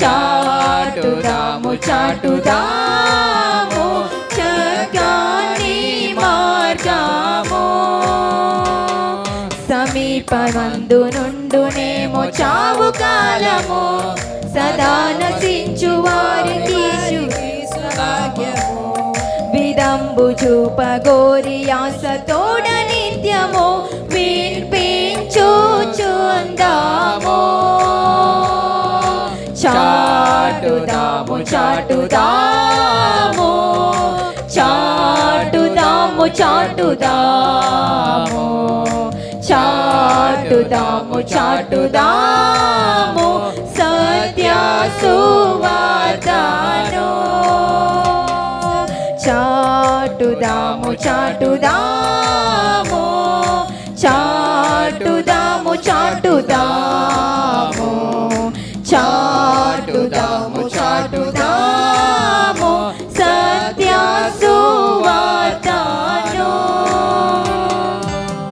చాటుదాము సమీప మార్గము. సమీపమందు నుండునేమో చావు కాలము సదా నశించు వారికి భాగ్యము విదంబు చూప గోరి చాటుదాము చాటుదాము చాటుదాము చాటుదాము చాటుదాము చాటుదాము సత్య చాటుదాము చాటుదాము చాటుదాము చాటుదాము చాటుదాము